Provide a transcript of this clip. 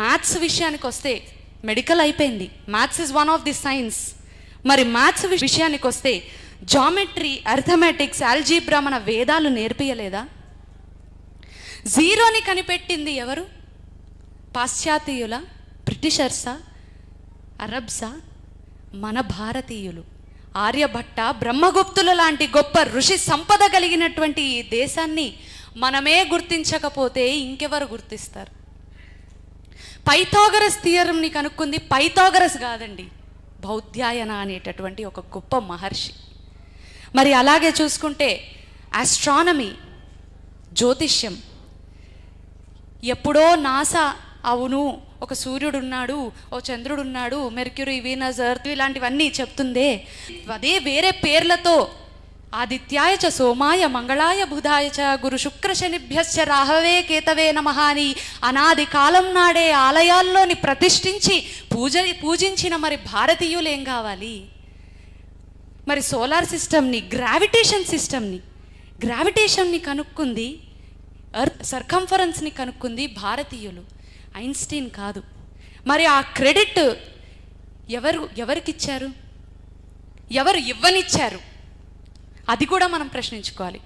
Maths విషయానికి వస్తే medical అయిపోయింది. Maths is one of the science మరి మ్యాథ్స్ విషయానికి వస్తే జామెట్రీ అర్థమెటిక్స్ ఆల్జీబ్రా మన వేదాలు నేర్పియలేదా? జీరోని కనిపెట్టింది ఎవరు? పాశ్చాత్యుల బ్రిటిషర్సా అరబ్సా మన భారతీయులు. ఆర్యభట్ట బ్రహ్మగుప్తుల లాంటి గొప్ప ఋషి సంపద కలిగినటువంటి ఈ దేశాన్ని మనమే గుర్తించకపోతే ఇంకెవరు గుర్తిస్తారు? పైథాగరస్ థియరంని కనుక్కుంది పైథాగరస్ కాదండి. బౌద్ధ్యాయన అనేటటువంటి ఒక గొప్ప మహర్షి. మరి అలాగే చూసుకుంటే ఆస్ట్రానమీ జ్యోతిష్యం. ఎప్పుడో నాసా అవును ఒక సూర్యుడు ఉన్నాడు ఓ చంద్రుడు ఉన్నాడు మెర్క్యూరీ వీనస్ ఎర్త్ ఇలాంటివన్నీ చెప్తుందే. అదే వేరే పేర్లతో ఆదిత్యాయ చ సోమాయ మంగళాయ బుధాయ చ గురు శుక్ర శనిభ్యశ్చ రాహవే కేతవే నమ అని అనాది కాలం నాడే ఆలయాల్లోని ప్రతిష్ఠించి పూజ పూజించిన మరి భారతీయులు ఏం కావాలి? మరి సోలార్ సిస్టమ్ని గ్రావిటేషన్ సిస్టమ్ని గ్రావిటేషన్ని కనుక్కుంది ఎర్త్ సర్కంఫరెన్స్ని కనుక్కుంది భారతీయులు. ఐన్స్టీన్ కాదు. మరి ఆ క్రెడిట్ ఎవరు ఎవరికిచ్చారు? ఎవరు ఇవ్వనిచ్చారు? అది కూడా మనం ప్రశ్నించుకోవాలి.